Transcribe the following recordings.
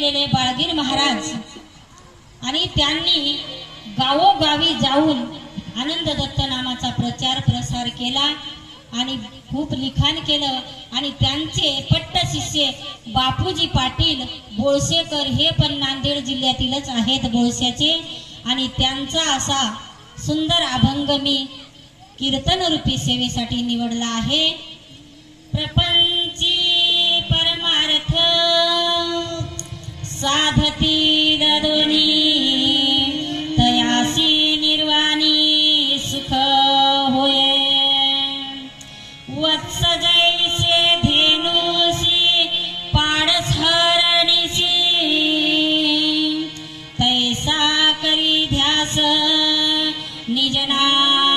गेलेले बाळगीर महाराज आणि त्यांनी गावोगावी जाऊन आनंद दत्त नामाचा प्रचार प्रसार केला आणि खूप लिखाण केलं आणि त्यांचे पट्ट शिष्य बापूजी पाटील बोळसेकर हे पण नांदेड जिल्ह्यातीलच आहेत बोळस्याचे. आणि त्यांचा असा सुंदर अभंग मी कीर्तनरूपी सेवेसाठी निवडला आहे. प्रपंच साधती दोनी तयासी निर्वाणी सुख होय। वत्स जैसे धेनुषी पाडस हरणीसी तैसा करी ध्यास निजना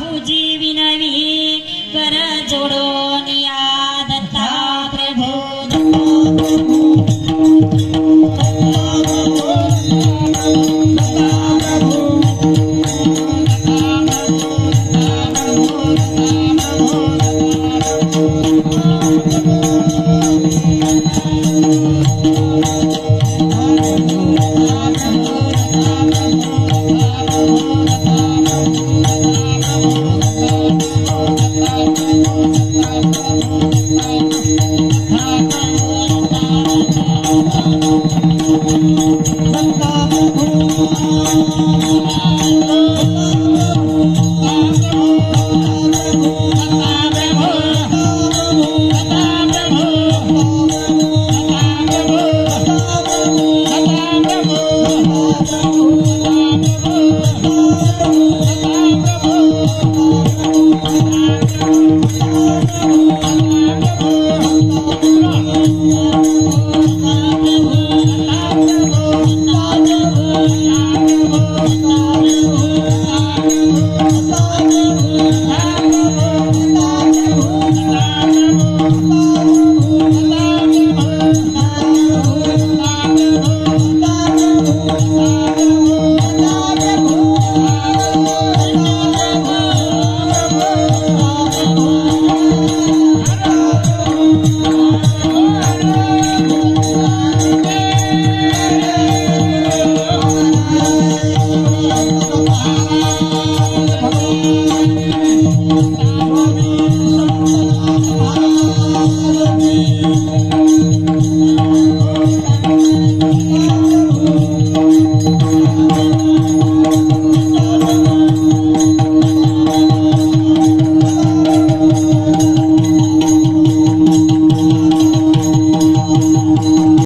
બાપુજી વિનવી કર જોડો Thank you.